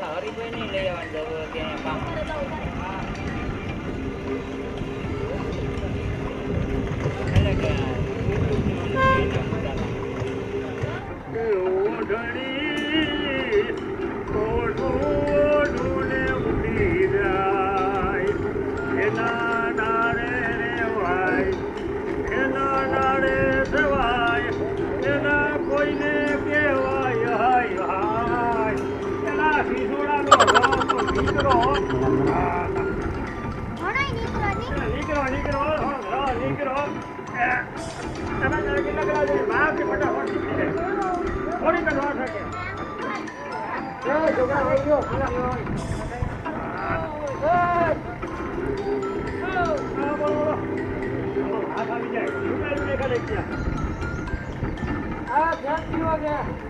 આપણા હરિભાઈ નહીં લઈ આવવાની જરૂર હતી અહીંયા પામ કોઈને નીકળો નીકળો નીકળો એ, તમે તારે કેટલા કલાક જોઈએ? બહારથી ફટાફટ નીકળી જાય. વાર થશે. એ, છોકરા, વહી ગયો. હા, બોલો, બોલો. આમાં હાથ આવી જાય. છોકરાનું દેખાડે ત્યાં. રવા તો કીધું નામ લેવો ને, આપણે રવા પીવા જ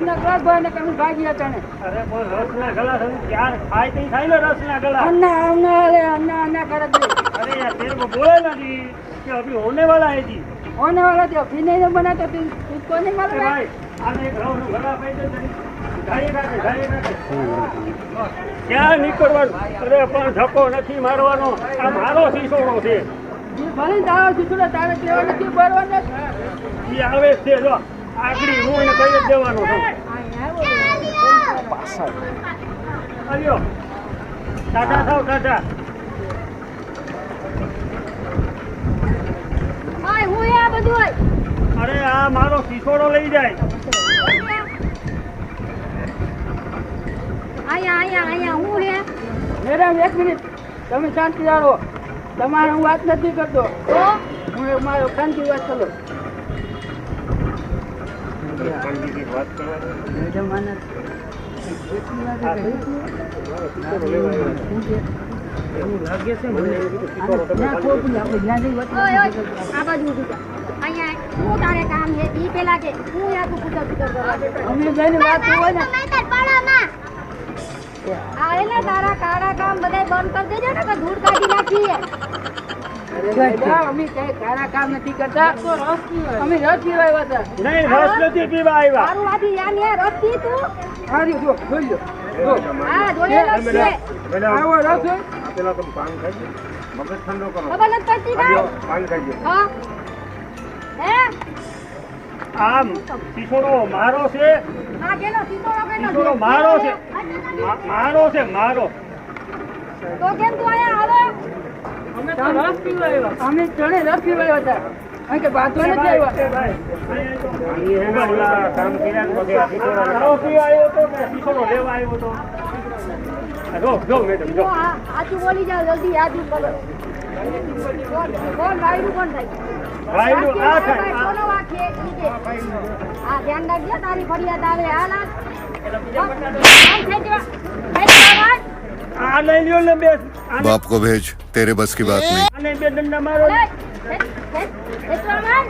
રસના ગ્લાસ ભાઈ ને કરું ભાગી અટાણે અરે બોલ રસના ગ્લાસ યાર ખાય તઈ ખાઈ લે રસના ગ્લાસ અન્ના અન્ના અરે અન્ના અન્ના કરે અરે યાર તેરે કો બોલે નથી કે અભી હોને વાલા હે જી હોને વાલા તે અભી નહીં બના તો તું તું કો નહીં ભાઈ આને એક ગળા પાઈ દે ગાઈ ક્યાં નીકળવાનું? અરે પણ ધક્કો નથી મારવાનો. આ મારો શીશોડો છે. તારે કેવા નથી છે આગળી હું એને કહી જ દેવાનો છું. આવ્યો ટાટા થાવ ટાટા અરે આ મારો શીશોડો લઈ જાય. અહીંયા અહીંયા અહીંયા હું હે? મેડમ એક મિનિટ. તમે શાંતિ જાણો તમારે હું વાત નથી કરતો. હું? મારો શાંતિ વાત કરું મેડમ આને એવું લાગે છે મને ના કોઈ વાત કરવા તારા કાળા કામ બધાય બંધ કરી દેજો ને ધૂળ કાઢી નાખીએ. અમે કઈ કારા કામ નથી કરતા અમે રસ હા હા હે આમ શીશોડો મારો છે આ કેનો મારો. છે મારો છે મારો તો કેમ તું આયા તો રસ પીવા આવ્યા અમે ત્રણે રસ પીવા આવ્યા હતા કે બાથો નથી આવ્યા દારૂ પીવા આવ્યો તો કે શીશોડો લેવા આવ્યો તો જો જો મેડમ જો આ બોલી જાવ જલ્દી યાદ કરો કોણ કોણ વાયરું કોણ થાય વાયરું આ થાય આ. કોનો વાંક છે? ઈ છે. હા ધ્યાન રાખજો તારી ફરિયાદ આવે હાલ? આ बाप को भेज तेरे बस की बात नहीं આને બે દંડા મારો અરે, હે- હે- હેતરા માર.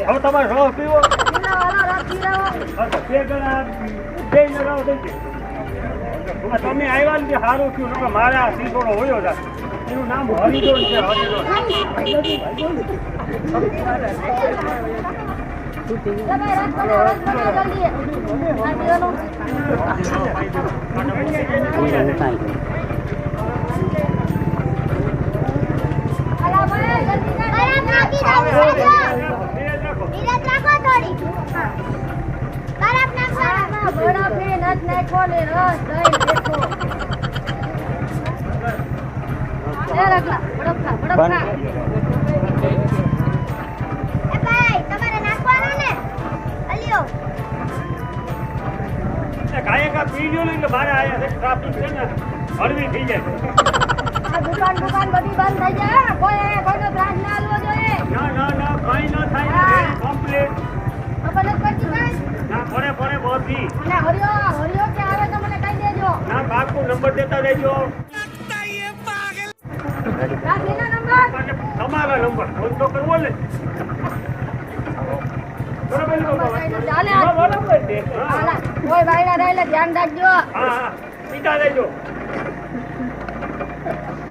હવે તમારે રસ પીવો પીલા વાળો રસ પીરાવો. હા તો બે ગણા બે લગાવ દઈ દે આ તમે આવ્યા ને તે સારું થયું નકર મારે આ શીશોડો હોયો છે એનું નામ હરિદોન છે હરિદોન જલ્દી કર. તમારે બરફ ને નથ નાખ્યો ને રસ દહીં નાખ્યો. એ રગલા, બરફ ખા, બરફ ખા. કાંઈ કા પી લ્યો ને એટલે મારે આયા છે ટ્રાફિક છે ને હળવી થઈ જાય દુકાન દુકાન બધી બંધ થઈ જાય કોઈ કોઈનો ત્રાસ ના આલવો જોઈએ ના ના ના કાંઈ ન થાય કમ્પ્લીટ નથી પડતી કાંઈ? ના પડે પડે બધી અને હરિયો હરિયો કે આવે તો મને કહી દેજો ના બાપુ નંબર દેતા અને તમારા નંબર ફોન તો કરવો ને? ચાલે. કોઈ ભાઈના રહેલે ધ્યાન રાખજો. સીધા રહેજો